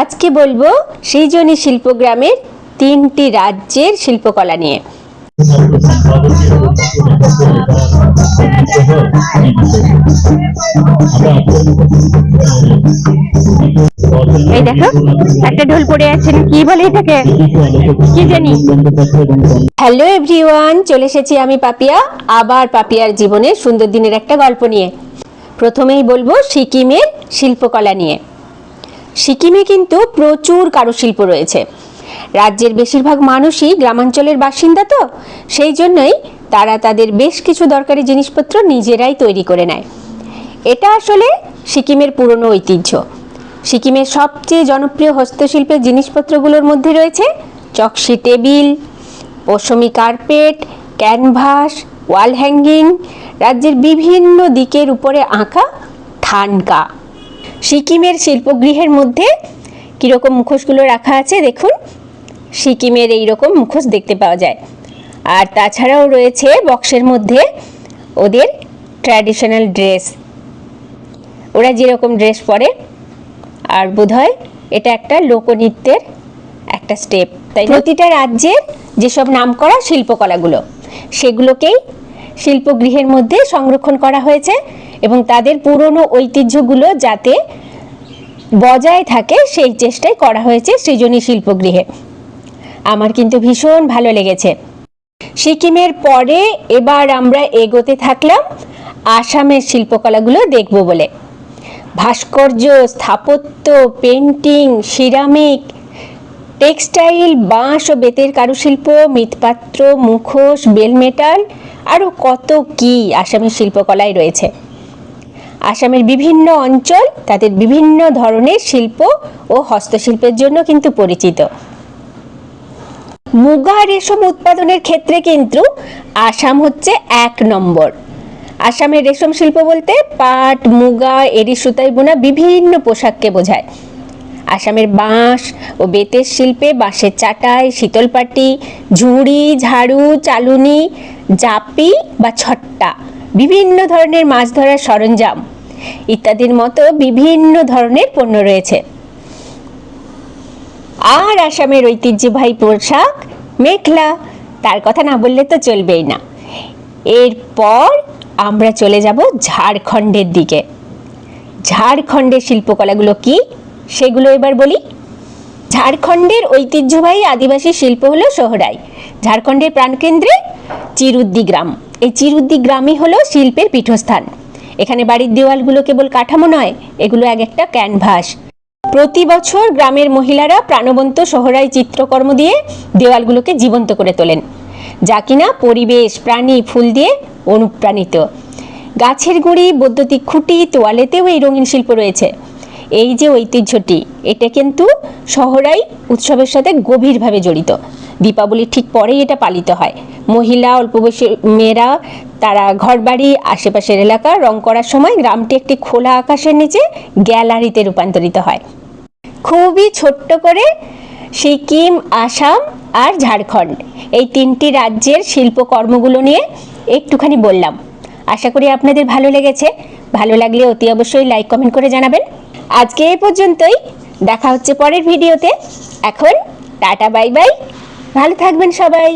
আজকে বলব সৃজনী শিল্পগ্রামের তিনটি রাজ্যের শিল্পকলা নিয়ে। এই দেখো, একটা ঢোল পড়ে আছে কি বলে এটাকে? কি জানি। হ্যালো এভরিওয়ান চলে এসেছি আমি পাপিয়া, আবার পাপিয়ার জীবনে সুন্দর দিনের একটা গল্প নিয়ে। প্রথমেই বলব সিকিমের শিল্পকলা নিয়ে। সিকিমে কিন্তু প্রচুর কারুশিল্প রয়েছে। রাজ্যের বেশিরভাগ মানুষই গ্রামাঞ্চলের বাসিন্দা তো, সেই জন্যই তারা তাদের বেশ কিছু দরকারি জিনিসপত্র নিজেরাই তৈরি করে নেয়। এটা আসলে সিকিমের পুরনো ঐতিহ্য। সিকিমের সবচেয়ে জনপ্রিয় হস্তশিল্পের জিনিসপত্রগুলোর মধ্যে রয়েছে চকশি টেবিল, পশমি কার্পেট, ক্যানভাস, ওয়াল হ্যাঙ্গিং, রাজ্যের বিভিন্ন দিকের উপরে আঁকা থানকা। সিকিমের শিল্পগৃহের মধ্যে কীরকম মুখোশগুলো রাখা আছে দেখুন। সিকিমের এই রকম মুখোশ দেখতে পাওয়া যায়। আর তাছাড়াও রয়েছে বক্সের মধ্যে ওদের ট্র্যাডিশনাল ড্রেস। ওরা যেরকম ড্রেস পরে, আর বোধহয় এটা একটা লোকনৃত্যের একটা স্টেপ। তাই প্রতিটা রাজ্যের যেসব নামকরা শিল্পকলাগুলো, সেগুলোকেই শিল্পগৃহের মধ্যে সংরক্ষণ করা হয়েছে। এবং তাদের পুরনো ঐতিহ্যগুলো যাতে বজায় থাকে, সেই চেষ্টাই করা হয়েছে সৃজনী শিল্পগৃহে। আমার কিন্তু ভীষণ ভালো লেগেছে। সিকিমের পরে এবার আমরা এগোতে থাকলাম আসামের শিল্পকলাগুলো দেখব বলে। ভাস্কর্য, স্থাপত্য পেন্টিং সিরামিক, টেক্সটাইল, বাঁশ ও বেতের কারুশিল্প, মৃৎপাত্র, মুখোশ, বেলমেটাল, আরও কত কি আসামের শিল্পকলায় রয়েছে। আসামের বিভিন্ন অঞ্চল তাদের বিভিন্ন ধরনের শিল্প ও হস্তশিল্পের জন্য কিন্তু পরিচিত। মুগা রেশম উৎপাদনের ক্ষেত্রে কিন্তু আসাম হচ্ছে এক নম্বর। আসামের রেশম শিল্প বলতে পাট, মুগা এরি সুতায় বোনা বিভিন্ন পোশাককে বোঝায়। আসামের বাঁশ ও বেতের শিল্পে বাঁশের চাটাই, শীতলপাটি, ঝুড়ি, ঝাড়ু, চালুনি, জাপি বা ছট্টা, বিভিন্ন ধরনের মাছ ধরার সরঞ্জাম। ইত্যাদির মতো বিভিন্ন ধরনের পণ্য রয়েছে। আর আসামের ঐতিহ্যবাহী পোশাক মেখলা, তার কথা না বললে তো চলবেই না। এরপর আমরা চলে যাব ঝাড়খণ্ডের দিকে। ঝাড়খণ্ডের শিল্পকলাগুলো কি সেগুলো এবার বলি। ঝাড়খণ্ডের ঐতিহ্যবাহী আদিবাসী শিল্প হলো সোহরাই। ঝাড়খণ্ডের প্রাণকেন্দ্রে চিরুদ্দি গ্রাম এই চিরুদ্দি গ্রামই হলো শিল্পের পীঠস্থান। এখানে বাড়ির দেওয়ালগুলো কেবল কাঠামো নয়, এগুলো এক একটা ক্যানভাস। প্রতি বছর গ্রামের মহিলারা প্রাণবন্ত সোহরাই চিত্রকর্ম দিয়ে দেওয়ালগুলোকে জীবন্ত করে তোলেন, যা কিনা পরিবেশ, প্রাণী, ফুল দিয়ে অনুপ্রাণিত। গাছের গুঁড়ি, বৈদ্যুতিক খুঁটি, তোয়ালেতেও এই রঙিন শিল্প রয়েছে। এই যে ঐতিহ্যটি, এটা কিন্তু শহরাই উৎসবের সাথে গভীরভাবে জড়িত। দীপাবলির ঠিক পরেই এটা পালিত হয়। মহিলা, অল্প বয়সী মেয়েরা, তারা ঘরবাড়ি, আশেপাশের এলাকা রং করার সময় গ্রামটি একটি খোলা আকাশের নিচে গ্যালারিতে রূপান্তরিত হয়। খুবই ছোট্ট করে সিকিম, আসাম আর ঝাড়খণ্ড এই তিনটি রাজ্যের শিল্পকর্মগুলো নিয়ে একটুখানি বললাম। আশা করি আপনাদের ভালো লেগেছে। ভালো লাগলে অতি অবশ্যই লাইক, কমেন্ট করে জানাবেন। আজকে এই পর্যন্তই। দেখা হচ্ছে পরের ভিডিওতে। এখন টাটা, বাই বাই। ভালো থাকবেন সবাই।